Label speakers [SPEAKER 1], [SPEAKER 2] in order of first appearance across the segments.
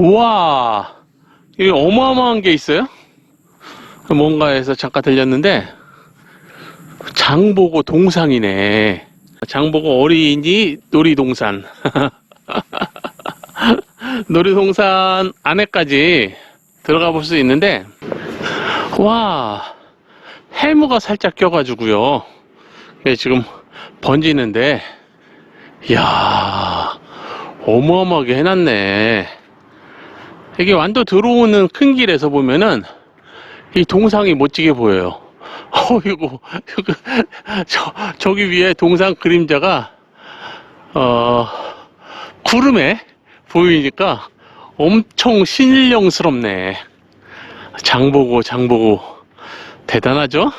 [SPEAKER 1] 우와, 이게 어마어마한 게 있어요? 뭔가 해서 잠깐 들렸는데, 장보고 동상이네. 장보고 어린이 놀이동산. 놀이동산 안에까지 들어가 볼 수 있는데, 와, 해무가 살짝 껴가지고요. 지금 번지는데, 이야, 어마어마하게 해놨네. 이게 완도 들어오는 큰 길에서 보면은 이 동상이 멋지게 보여요. 이거, 저, 저기 위에 동상 그림자가, 어, 구름에 보이니까 엄청 신령스럽네. 장보고, 장보고. 대단하죠?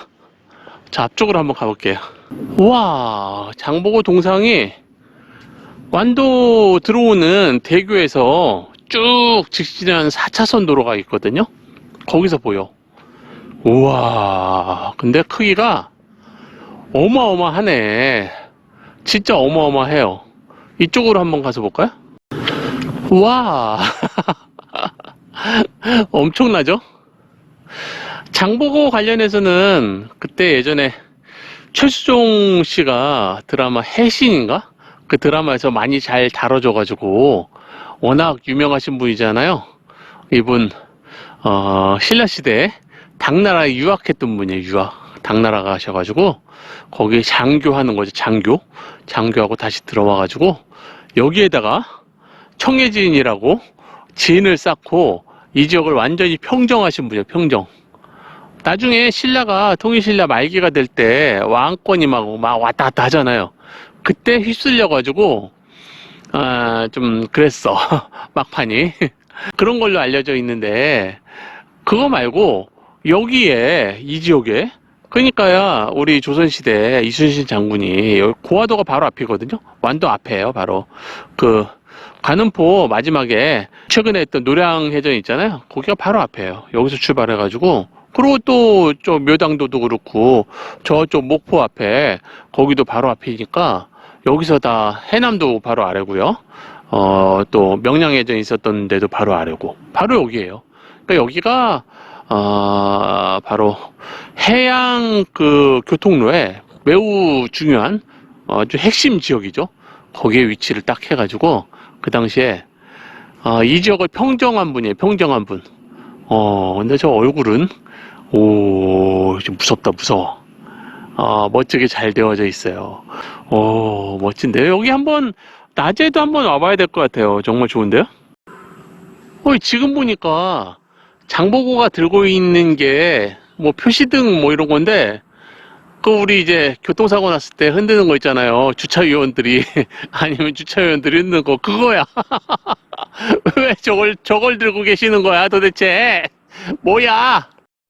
[SPEAKER 1] 자, 앞쪽으로 한번 가볼게요. 우와, 장보고 동상이 완도 들어오는 대교에서 쭉 직진한 4차선 도로가 있거든요. 거기서 보여. 우와, 근데 크기가 어마어마하네. 진짜 어마어마해요. 이쪽으로 한번 가서 볼까요? 와, 엄청나죠? 장보고 관련해서는 그때 예전에 최수종 씨가 드라마 해신인가? 그 드라마에서 많이 잘 다뤄줘가지고 워낙 유명하신 분이잖아요. 이분 어, 신라 시대에 당나라에 유학했던 분이에요. 유학. 당나라 가셔가지고 거기에 장교하는 거죠. 장교. 장교하고 다시 들어와가지고 여기에다가 청해진이라고 진을 쌓고 이 지역을 완전히 평정하신 분이에요. 평정. 나중에 신라가 통일신라 말기가 될 때 왕권이 막, 막 왔다 갔다 하잖아요. 그때 휩쓸려가지고, 아, 좀 그랬어. 막판이. 그런 걸로 알려져 있는데, 그거 말고, 여기에, 이 지역에, 그러니까야 우리 조선시대 이순신 장군이 고화도가 바로 앞이거든요. 완도 앞에요, 바로. 그, 관음포 마지막에 최근에 했던 노량해전 있잖아요. 거기가 바로 앞에요. 여기서 출발해가지고, 그리고 또, 저 묘당도도 그렇고, 저쪽 목포 앞에, 거기도 바로 앞이니까, 여기서 다 해남도 바로 아래고요. 어, 또 명량해전 있었던 데도 바로 아래고, 바로 여기에요. 그러니까 여기가, 어, 바로 해양 그 교통로에 매우 중요한, 어, 아주 핵심 지역이죠. 거기에 위치를 딱 해가지고, 그 당시에, 어, 이 지역을 평정한 분이에요. 평정한 분. 어, 근데 저 얼굴은, 오, 좀 무섭다, 무서워. 어, 멋지게 잘 되어져 있어요. 오, 멋진데요? 여기 한번, 낮에도 한번 와봐야 될 것 같아요. 정말 좋은데요? 어, 지금 보니까, 장보고가 들고 있는 게, 뭐, 표시등 뭐 이런 건데, 그, 우리 이제, 교통사고 났을 때 흔드는 거 있잖아요. 주차위원들이, 아니면 주차위원들이 흔드는 거, 그거야. 왜 저걸, 저걸 들고 계시는 거야, 도대체? 뭐야?